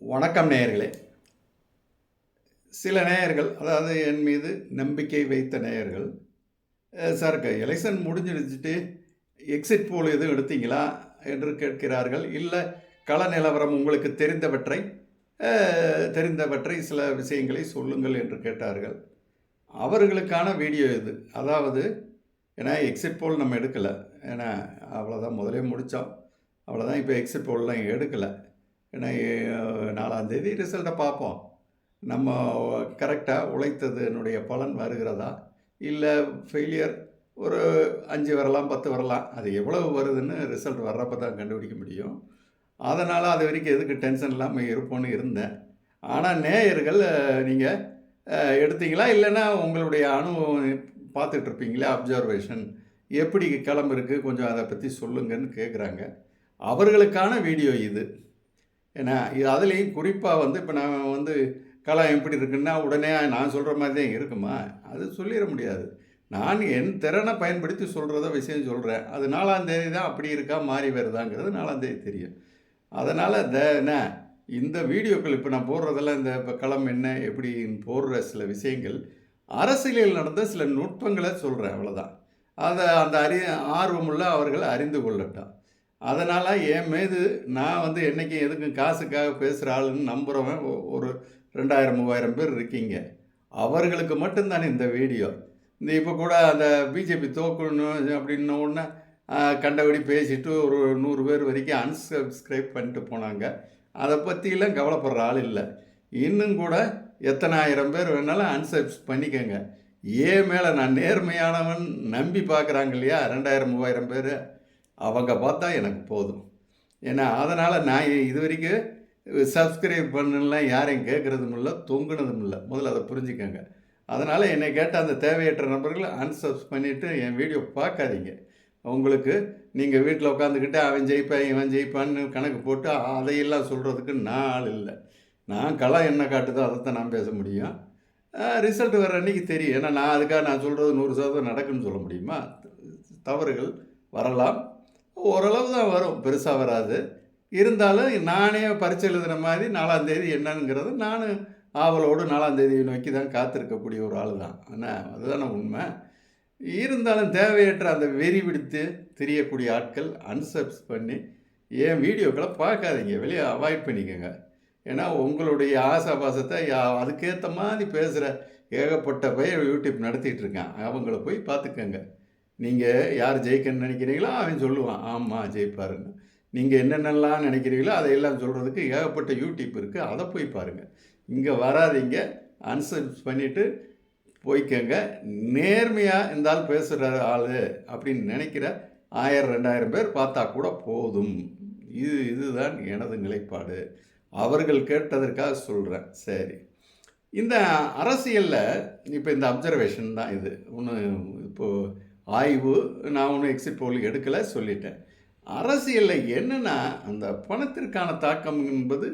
வணக்கம் நேயர்களே. சில நேயர்கள் அதாவது என் மீது நம்பிக்கை வைத்த நேயர்கள் சார் எலெக்ஷன் முடிஞ்சிடுச்சுட்டு எக்ஸிட் போல் எதுவும் எடுத்தீங்களா? என்று கேட்கிறார்கள். இல்லை கள நிலவரம் உங்களுக்கு தெரிந்தவற்றை தெரிந்தவற்றை சில விஷயங்களை சொல்லுங்கள் என்று கேட்டார்கள். அவர்களுக்கான வீடியோ இது. அதாவது ஏன்னா எக்ஸிட் போல் நம்ம எடுக்கலை. ஏன்னா அவ்வளோதான் முதலே முடித்தோம் அவ்வளோதான் இப்போ எக்ஸிட் போல்லாம் எடுக்கலை. நாலாந்தேதி ரிசல்ட்டை பார்ப்போம். நம்ம கரெக்டாக உழைத்ததுனுடைய பலன் வருகிறதா? இல்லை ஃபெயிலியர் ஒரு அஞ்சு வரலாம் பத்து வரலாம் அது எவ்வளவு வருதுன்னு ரிசல்ட் வர்றப்ப தான் கண்டுபிடிக்க முடியும். அதனால் அது வரைக்கும் எதுக்கு டென்ஷன் இல்லாமல் இருப்போன்னு இருந்தேன். ஆனால் நேயர்கள் நீங்கள் எடுத்தீங்களா? இல்லைன்னா உங்களுடைய அனுபவம் பார்த்துட்ருப்பீங்களே அப்சர்வேஷன். எப்படி கிளம்பு இருக்குது கொஞ்சம் அதை பற்றி சொல்லுங்கன்னு கேட்குறாங்க அவர்களுக்கான வீடியோ இது. ஏன்னா இது அதுலேயும் குறிப்பாக வந்து இப்போ நான் வந்து கலாம் எப்படி இருக்குன்னா உடனே நான் சொல்கிற மாதிரி தான் இருக்குமா? அது சொல்லிட முடியாது. நான் என் திறனை பயன்படுத்தி சொல்கிறத விஷயம் சொல்கிறேன் அது நாலாம் தேதி தான் அப்படி இருக்கா மாறி வருதாங்கிறது நாலாம் தேதி தெரியும். அதனால் இந்த என்ன இந்த வீடியோக்கள் இப்போ நான் போடுறதெல்லாம் இந்த இப்போ களம் என்ன எப்படி போடுற சில விஷயங்கள் அரசியலில் நடந்த சில நுட்பங்களை சொல்கிறேன் அவ்வளோதான் அதை அந்த அறி ஆர்வமுள்ள அவர்கள் அறிந்து கொள்ளட்டும். அதனால் என் மீது நான் வந்து என்றைக்கும் எதுக்கும் காசுக்காக பேசுகிற ஆளுன்னு நம்புகிறவன் ஒரு ரெண்டாயிரம் மூவாயிரம் பேர் இருக்கீங்க. அவர்களுக்கு மட்டும்தானே இந்த வீடியோ. இந்த இப்போ கூட அந்த பிஜேபி தோக்கணும் அப்படின்ன உடனே கண்டபடி பேசிட்டு ஒரு நூறு பேர் வரைக்கும் அன்சப்ஸ்கிரைப் பண்ணிட்டு போனாங்க. அதை பற்றிலாம் கவலைப்படுற ஆள் இல்லை. இன்னும் கூட எத்தனாயிரம் பேர் வேணாலும் அன்சப்ஸ் பண்ணிக்கோங்க. ஏன் மேலே நான் நேர்மையானவன் நம்பி பார்க்குறாங்க இல்லையா? ரெண்டாயிரம் மூவாயிரம் பேர் அவங்க பார்த்தா எனக்கு போதும். ஏன்னா அதனால் நான் இது வரைக்கும் சப்ஸ்கிரைப் பண்ணலாம் யாரையும் கேட்குறதும் இல்லை தொங்குனதும் இல்லை. முதல்ல அதை புரிஞ்சுக்கோங்க. அதனால் என்னை கேட்ட அந்த தேவையற்ற நபர்களை அன்சப்ஸ் பண்ணிவிட்டு என் வீடியோ பார்க்காதீங்க. உங்களுக்கு நீங்கள் வீட்டில் உட்காந்துக்கிட்டு அவன் ஜெயிப்பான் இவன் ஜெயிப்பான்னு கணக்கு போட்டு அதையெல்லாம் சொல்கிறதுக்கு நான் ஆள் இல்லை. நான் களம் என்ன காட்டுதோ அதைத்தான் நான் பேச முடியும். ரிசல்ட் வர அன்றைக்கி தெரியும். ஏன்னா நான் அதுக்காக நான் சொல்கிறது நூறு சதவீதம் நடக்குன்னு சொல்ல முடியுமா? தவறுகள் வரலாம். ஓரளவு தான் வரும். பெருசாக வராது. இருந்தாலும் நானே பரிச்சை எழுதுன மாதிரி நாலாந்தேதி என்னங்கிறது நான் ஆவலோடு நாலாந்தேதியை நோக்கி தான் காத்திருக்கக்கூடிய ஒரு ஆள் தான். ஆனால் அதுதானே உண்மை. இருந்தாலும் தேவையற்ற அந்த வெறி விடுத்து தெரியக்கூடிய ஆட்கள் அன்சப்ஸ் பண்ணி என் வீடியோக்களை பார்க்காதீங்க. வெளியே அவாய்ட் பண்ணிக்கோங்க. ஏன்னா உங்களுடைய ஆசாபாசத்தை பாசத்தை அதுக்கேற்ற மாதிரி பேசுகிற ஏகப்பட்ட பையன் யூடியூப் நடத்திட்டு இருக்கான் அவங்கள போய் பார்த்துக்கங்க. நீங்கள் யார் ஜெயிக்கணும்னு நினைக்கிறீங்களோ அவன் சொல்லுவான் ஆமாம் ஜெயிப்பாருன்னு. நீங்கள் என்னென்னலாம் நினைக்கிறீங்களோ அதையெல்லாம் சொல்கிறதுக்கு ஏகப்பட்ட யூடியூப் இருக்குது அதை போய் பாருங்கள் இங்கே வராதீங்க. அன்சப்ஸ் பண்ணிவிட்டு போய்க்கங்க. நேர்மையாக இருந்தால் பேசுகிற ஆள் அப்படின்னு நினைக்கிற ஆயிரம் ரெண்டாயிரம் பேர் பார்த்தா கூட போதும். இது இதுதான் எனது நிலைப்பாடு. அவர்கள் கேட்டதற்காக சொல்கிறேன் சரி. இந்த அரசியலில் இப்போ இந்த அப்சர்வேஷன் தான் இது. ஒன்று இப்போது ஆய்வு நான் ஒன்றும் எக்ஸிட் போல் எடுக்கலை சொல்லிட்டேன். அரசியலில் என்னென்னா அந்த பணத்திற்கான தாக்கம் என்பது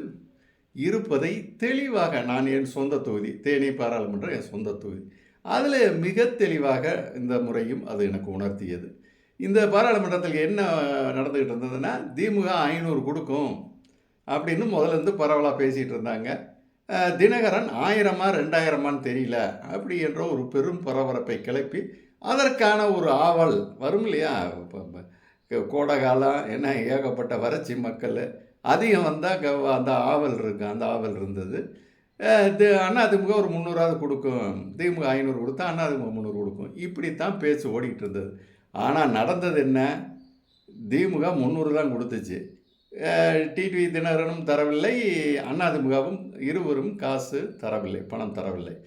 இருப்பதை தெளிவாக நான் என் சொந்த தொகுதி தேனி பாராளுமன்றம் என் சொந்த தொகுதி அதில் மிக தெளிவாக இந்த முறையும் அது எனக்கு உணர்த்தியது. இந்த பாராளுமன்றத்தில் என்ன நடந்துக்கிட்டு இருந்ததுன்னா திமுக ஐநூறு கொடுக்கும் அப்படின்னு முதல்ல இருந்து பரவலாக பேசிகிட்டு இருந்தாங்க. தினகரன் ஆயிரமா ரெண்டாயிரமான்னு தெரியல அப்படி என்ற ஒரு பெரும் பரபரப்பை கிளப்பி அதற்கான ஒரு ஆவல் வரும் இல்லையா? இப்ப- கோடை காலம் என்ன ஏகப்பட்ட வறட்சி மக்கள் அதிகம் வந்தால் அந்த ஆவல் இருக்கு அந்த ஆவல் இருந்தது. அண்ணா திமுக ஒரு முந்நூறாவது கொடுக்கும் திமுக ஐநூறு கொடுத்தா அண்ணா திமுக முந்நூறு கொடுக்கும். இப்படித்தான் பேச்சு ஓடிக்கிட்டு இருந்தது. ஆனால் நடந்தது என்ன? திமுக முந்நூறு தான் கொடுத்துச்சு. டிடிவி தினகரனும் தரவில்லை அதிமுகவும் இருவரும் காசு தரவில்லை பணம் தரவில்லை.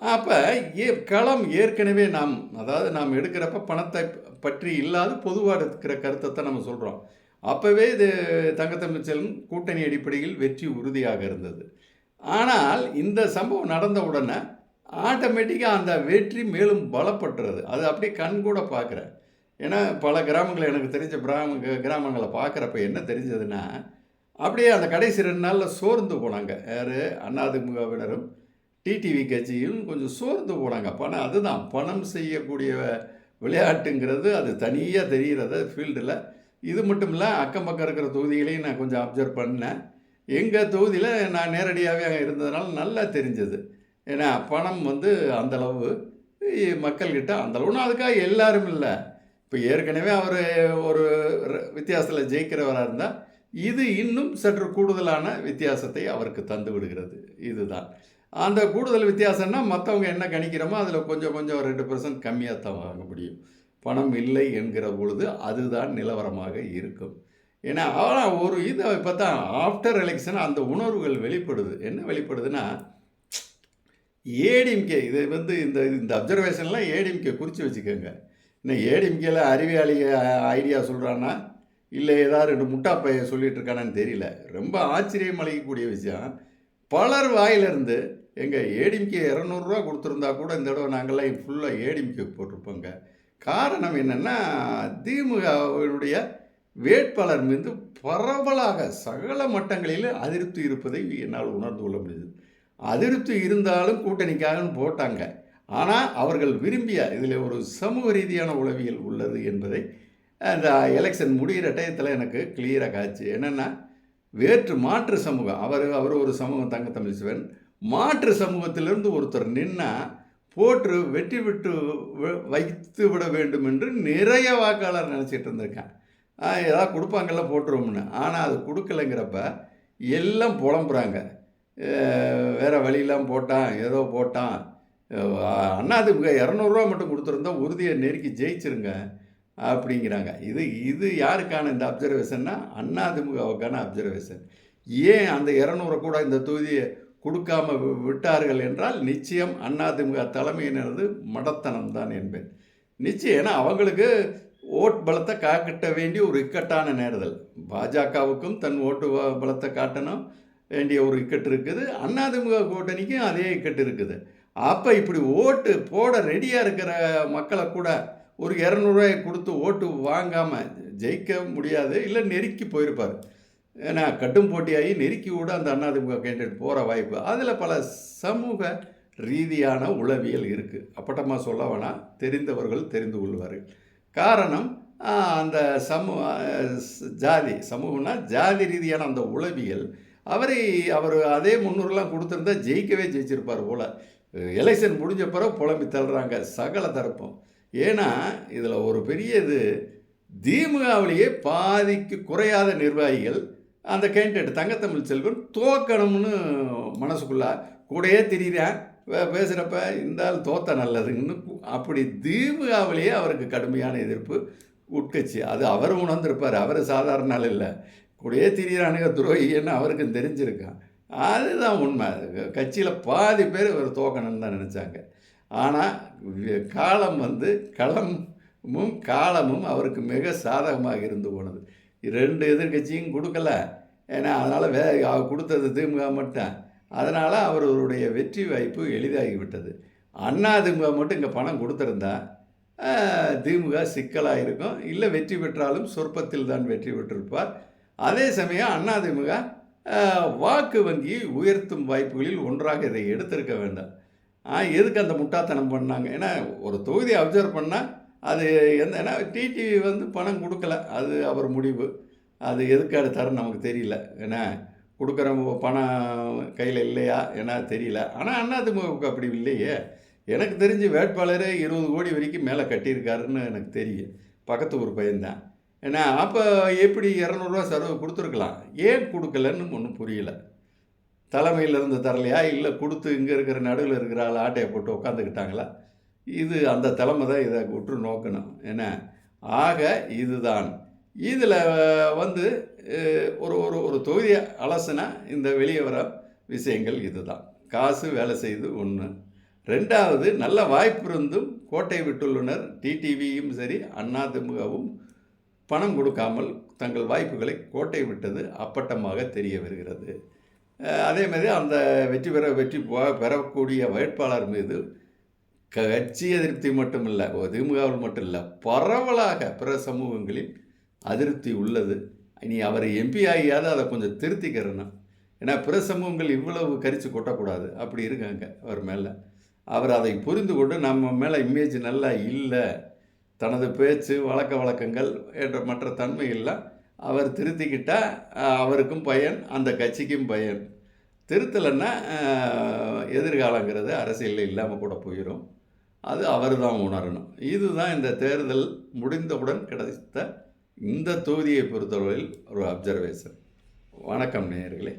அப்போ ஏ களம் ஏற்கனவே நாம் அதாவது நாம் எடுக்கிறப்ப பணத்தை பற்றி இல்லாத பொதுவாக இருக்கிற கருத்தை தான் நம்ம சொல்கிறோம் அப்போவே இது தங்கத்தமிழ்ச்செல்வன் கூட்டணி அடிப்படையில் வெற்றி உறுதியாக இருந்தது. ஆனால் இந்த சம்பவம் நடந்த உடனே ஆட்டோமேட்டிக்காக அந்த வெற்றி மேலும் பலப்பட்டுறது. அது அப்படியே கண் கூட பார்க்குறேன் ஏன்னா பல கிராமங்களை எனக்கு தெரிஞ்ச கிராம கிராமங்களை பார்க்குறப்ப என்ன தெரிஞ்சதுன்னா அப்படியே அந்த கடைசி ரெண்டு நாளில் சோர்ந்து போனாங்க. யார்? அண்ணாதிமுகவினரும் டிடிவி கட்சியும் கொஞ்சம் சோர்ந்து போனாங்க. பணம் அதுதான். பணம் செய்யக்கூடிய விளையாட்டுங்கிறது அது தனியாக தெரிகிறத ஃபீல்டில். இது மட்டும் இல்லை அக்கம் பக்கம் இருக்கிற தொகுதிகளையும் நான் கொஞ்சம் அப்சர்வ் பண்ணேன். எங்கள் தொகுதியில் நான் நேரடியாகவே அங்கே இருந்ததுனால நல்லா தெரிஞ்சது. ஏன்னா பணம் வந்து அந்தளவு மக்கள்கிட்ட அந்தளவுன்னு அதுக்காக எல்லாரும் இல்லை. இப்போ ஏற்கனவே அவர் ஒரு வித்தியாசத்தில் ஜெயிக்கிறவராக இருந்தால் இது இன்னும் சற்று கூடுதலான வித்தியாசத்தை அவருக்கு தந்து விடுகிறது. இதுதான். அந்த கூடுதல் வித்தியாசம்னா மற்றவங்க என்ன கணிக்கிறோமோ அதில் கொஞ்சம் கொஞ்சம் ரெண்டு பர்சன்ட் கம்மியாக தான் வாங்க முடியும். பணம் இல்லை என்கிற பொழுது அதுதான் நிலவரமாக இருக்கும். ஏன்னா ஆனால் ஒரு இதை இப்போ தான் ஆஃப்டர் எலெக்ஷன் அந்த உணர்வுகள் வெளிப்படுது. என்ன வெளிப்படுதுன்னா ஏடிஎம்கே இது வந்து இந்த இந்த அப்சர்வேஷன்லாம் ஏடிஎம்கே குறித்து வச்சுக்கோங்க. இன்னும் ஏடிஎம்கேல அறிவியலி ஐடியா சொல்கிறான்னா இல்லை ஏதாவது ரெண்டு முட்டா பைய சொல்லிட்டு இருக்கானான்னு தெரியல. ரொம்ப ஆச்சரியம் அளிக்கக்கூடிய விஷயம். பலர் வாயிலிருந்து எங்கள் ஏடிஎம்கே இரநூறுவா கொடுத்துருந்தா கூட இந்த தடவை நாங்கள்லாம் ஃபுல்லாக ஏடிஎம்கே போட்டிருப்போங்க. காரணம் என்னென்னா திமுகவினுடைய வேட்பாளர் மீது பரவலாக சகல மட்டங்களில் அதிருப்தி இருப்பதை என்னால் உணர்ந்து கொள்ள முடியுது அதிருப்தி இருந்தாலும் கூட்டணிக்காகன்னு போட்டாங்க. ஆனால் அவர்கள் விரும்பிய இதில் ஒரு சமூக ரீதியான உளவியல் உள்ளது என்பதை அந்த எலெக்ஷன் முடிகிற டயத்தில் எனக்கு கிளியராக காய்ச்சி என்னென்னா வேற்று மாற்று சமூகம் அவர் அவர் ஒரு சமூகம் தங்க தமிழ் சிவன் மாற்று சமூகத்திலிருந்து ஒருத்தர் நின்னா போட்டு வெற்றி விட்டு வைத்து விட வேண்டும் என்று நிறைய வாக்காளர் நினச்சிட்டு இருந்திருக்கேன் ஏதாவது கொடுப்பாங்கல்ல போட்டுருவோம்னு. ஆனால் அது கொடுக்கலைங்கிறப்ப எல்லாம் புலம்புறாங்க. வேறு வழியெல்லாம் போட்டான் ஏதோ போட்டான். அண்ணாதிமுக இரநூறுவா மட்டும் கொடுத்துருந்தா உறுதியை நெருக்கி ஜெயிச்சிருங்க அப்படிங்கிறாங்க. இது இது யாருக்கான இந்த அப்சர்வேஷன்னா அதிமுகவுக்கான அப்சர்வேஷன். ஏன் அந்த இரநூறு கூட இந்த தொகுதியை கொடுக்காம விட்டார்கள் என்றால் நிச்சயம் அதிமுக தலைமையினரது மடத்தனம் தான் என்பேன். நிச்சயம் ஏன்னா அவங்களுக்கு ஓட் பலத்தை காக்கிட்ட வேண்டிய ஒரு இக்கட்டான நேரத்தில். பாஜகவுக்கும் தன் ஓட்டு பலத்தை காட்டணும் வேண்டிய ஒரு இக்கட்டு இருக்குது. அதிமுக கூட்டணிக்கும் அதே இக்கட்டு இருக்குது. அப்போ இப்படி ஓட்டு போட ரெடியாக இருக்கிற மக்களை கூட ஒரு இரநூறுவாயை கொடுத்து ஓட்டு வாங்காமல் ஜெயிக்க முடியாது இல்லை நெருக்கி போயிருப்பார். ஏன்னா கட்டும் போட்டியாகி நெருக்கி விட அந்த அதிமுக கேண்டிடேட் போகிற வாய்ப்பு. அதில் பல சமூக ரீதியான உளவியல் இருக்குது அப்பட்டமாக சொல்ல வேணாம். தெரிந்தவர்கள் தெரிந்து கொள்வார்கள். காரணம் அந்த சமூ ஜாதி சமூகம்னா ஜாதி ரீதியான அந்த உளவியல். அவரை அவர் அதே முன்னூறுலாம் கொடுத்துருந்தா ஜெயிக்கவே ஜெயிச்சிருப்பார் போல். எலெக்ஷன் முடிஞ்ச பிறகு புலம்பி தள்ளுறாங்க சகல தரப்பும். ஏன்னா இதில் ஒரு பெரிய இது திமுகவிலேயே பாதிக்கு குறையாத நிர்வாகிகள் அந்த கேண்டிடேட் தங்கத்தமிழ் செல்வன் தோக்கணும்னு மனசுக்குள்ள கூடயே திரியிறேன். பேசுகிறப்ப இந்த ஆள் தோத்த நல்லதுன்னு அப்படி தீபாவளியே அவருக்கு கடுமையான எதிர்ப்பு உட்கட்சி. அது அவர் உணர்ந்திருப்பார். அவர் சாதாரண ஆள் இல்லை. கூடயே திரியிறானுங்க துரோகின்னு அவருக்கும் தெரிஞ்சிருக்கான் அதுதான் உண்மை. கட்சியில் பாதி பேர் இவர் தோக்கணும்னு தான் நினச்சாங்க. ஆனால் காலம் வந்து களமும் காலமும் அவருக்கு மிக சாதகமாக இருந்து போனது. ரெண்டு எதிர்கட்சியும் கொடுக்கல. ஏன்னா அதனால் வே கொடுத்தது திமுக மட்டும் அதனால் அவருடைய வெற்றி வாய்ப்பு எளிதாகிவிட்டது. அண்ணா திமுக மட்டும் இங்கே பணம் கொடுத்துருந்தா திமுக சிக்கலாக இருக்கும். இல்லை வெற்றி பெற்றாலும் சொற்பத்தில் தான் வெற்றி பெற்றிருப்பார். அதே சமயம் அதிமுக வாக்கு வங்கியை உயர்த்தும் வாய்ப்புகளில் ஒன்றாக இதை எடுத்திருக்க வேண்டாம். எதுக்கு அந்த முட்டாத்தனம் பண்ணாங்க? ஏன்னா ஒரு தொகுதியை அப்சர்வ் பண்ணால் அது என்னன்னா டிடிவி வந்து பணம் கொடுக்கல. அது அவர் முடிவு. அது எதுக்கு எடுத்தாருன்னு நமக்கு தெரியல. ஏன்னா கொடுக்குற பணம் கையில் இல்லையா ஏன்னா தெரியல. ஆனால் அதிமுகவுக்கு அப்படி இல்லையே. எனக்கு தெரிஞ்சு வேட்பாளரே இருபது கோடி வரைக்கும் மேலே கட்டியிருக்காருன்னு எனக்கு தெரியும். பக்கத்து ஊர் பையன்தான். ஏன்னா அப்போ எப்படி இரநூறுவா செலவு கொடுத்துருக்கலாம்? ஏன் கொடுக்கலன்னு ஒன்றும் புரியல. தலைமையில் இருந்து தரலையா? இல்லை கொடுத்து இங்கே இருக்கிற நடுவில் இருக்கிற ஆள் ஆட்டையை போட்டு உட்காந்துக்கிட்டாங்களா? இது அந்த தலைமை தான் இதை உற்று நோக்கணும். என்ன? ஆக இதுதான். இதில் வந்து ஒரு ஒரு ஒரு தொகுதியை அலசுனா இந்த வெளியே வர விஷயங்கள் இதுதான். காசு வேலை செய்து ஒன்று ரெண்டாவது நல்ல வாய்ப்பு இருந்தும் கோட்டை விட்டுள்ளனர் டிடிவியும் சரி அதிமுகவும் பணம் கொடுக்காமல் தங்கள் வாய்ப்புகளை கோட்டை விட்டது அப்பட்டமாக தெரிய வருகிறது. அதே மாதிரி அந்த வெற்றி பெற வெற்றி பெறக்கூடிய வேட்பாளர் மீது கட்சி அதிருப்தி மட்டும் இல்லை திமுகவில் மட்டும் இல்லை பரவலாக பிற சமூகங்களில் அதிருப்தி உள்ளது. இனி அவர் எம்பி ஆகியாவது அதை கொஞ்சம் திருத்திக்கிறேன்னா ஏன்னா பிற சமூகங்கள் இவ்வளவு கரித்து கொட்டக்கூடாது. அப்படி இருக்காங்க அவர் மேலே. அவர் அதை புரிந்து கொண்டு நம்ம மேலே இமேஜ் நல்லா இல்லை தனது பேச்சு வழக்க வழக்கங்கள் என்ற மற்ற தன்மையெல்லாம் அவர் திருத்திக்கிட்டால் அவருக்கும் பயன் அந்த கட்சிக்கும் பயன். திருத்தலைன்னா எதிர்காலங்கிறது அரசியலில் இல்லாமல் கூட போயிடும் அது அவர் தான் உணரணும். இதுதான் இந்த தேர்தல் முடிந்தவுடன் கிடைத்த இந்த தொகுதியை பொறுத்தவரையில் ஒரு அப்சர்வேஷன் வணக்கம் நேயர்களே.